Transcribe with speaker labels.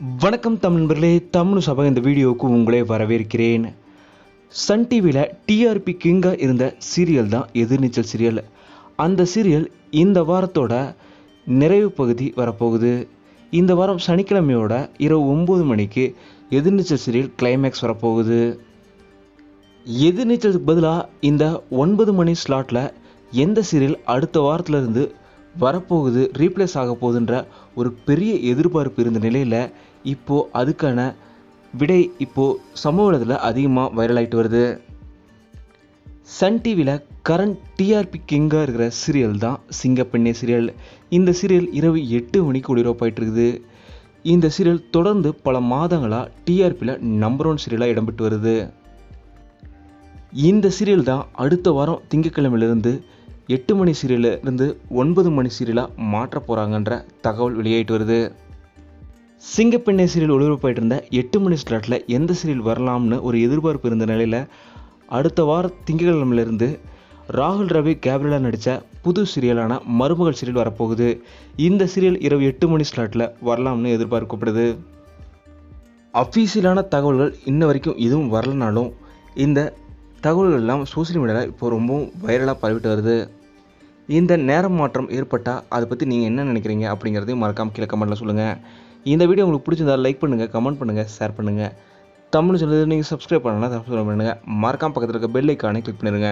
Speaker 1: வணக்கம் தமிழ் நண்பர்களே தமிழ் சபை இந்த வீடியோவுக்கு உங்களை வரவேற்கிறேன். சன் டிவியில் டிஆர்பி கிங்காக இருந்த சீரியல் தான் எதிர்நீச்சல் சீரியல். அந்த சீரியல் இந்த வாரத்தோட நிறைவு பகுதி வரப்போகுது. இந்த வாரம் சனிக்கிழமையோட இரவு ஒம்பது மணிக்கு எதிர்நீச்சல் சீரியல் கிளைமேக்ஸ் வரப்போகுது. எதிர்நீச்சலுக்கு பதிலாக இந்த ஒன்பது மணி ஸ்லாட்டில் எந்த சீரியல் அடுத்த வாரத்துல இருந்து வரப்போகுது ரீப்ளேஸ் ஆக போகுதுன்ற ஒரு பெரிய எதிர்பார்ப்பு இருந்த நிலையில் இப்போது அதுக்கான விடை இப்போது சமூக வலைதளத்தில் அதிகமாக வைரல் ஆகிட்டு வருது. சன் டிவியில் கரண்ட் டிஆர்பி கிங்காக இருக்கிற சீரியல் தான் சிங்கப்பெண்ணே சீரியல் இந்த சீரியல் இரவு எட்டு மணிக்கு ஒளிபரப்பாயிட்டு இருக்குது. இந்த சீரியல் தொடர்ந்து பல மாதங்களாக டிஆர்பியில் நம்பர் ஒன் சீரியலாக இடம்பெற்று வருது. இந்த சீரியல் தான் அடுத்த வாரம் திங்கக்கிழமையிலிருந்து எட்டு மணி சீரியல்ல இருந்து ஒன்பது மணி சீரியலாக மாற்ற போகிறாங்கன்ற தகவல் வெளியாயிட்டு வருது. சிங்கப்பெண்ணை சீரியல் ஒளிபரப்பாயிட்டு இருந்த எட்டு மணி ஸ்லாட்டில் எந்த சீரியல் வரலாம்னு ஒரு எதிர்பார்ப்பு இருந்த நிலையில் அடுத்த வார திங்கட்கிழமையிலிருந்து ராகுல் ரவி கேப்ரிலா நடித்த புது சீரியலான மருமகள் சீரியல் வரப்போகுது. இந்த சீரியல் இரவு எட்டு மணி ஸ்லாட்டில் வரலாம்னு எதிர்பார்க்கப்படுது. அஃபீஷியலான தகவல்கள் இன்ன வரைக்கும் எதுவும் வரலனாலும் இந்த தகவல்கள் எல்லாம் சோசியல் மீடியாவில் இப்போ ரொம்பவும் வைரலாக பரவிட்டு வருது. இந்த நேரம் மாற்றம் ஏற்பட்டால் அதை பற்றி நீங்கள் என்ன நினைக்கிறீங்க அப்படிங்கிறதையும் மறக்காம கீழே கமெண்ட்டில் சொல்லுங்கள் இந்த வீடியோ உங்களுக்கு பிடிச்சிருந்தா லைக் பண்ணுங்கள் கமெண்ட் பண்ணுங்கள் ஷேர் பண்ணுங்கள் தமிழ் சொல்லுறது நீங்கள் சப்ஸ்கிரைப் பண்ணலாம் சப்ஸ்கிரைப் பண்ணுங்கள் மறக்காம பக்கத்தில் இருக்க பெல் ஐக்கானை கிளிக் பண்ணிடுங்க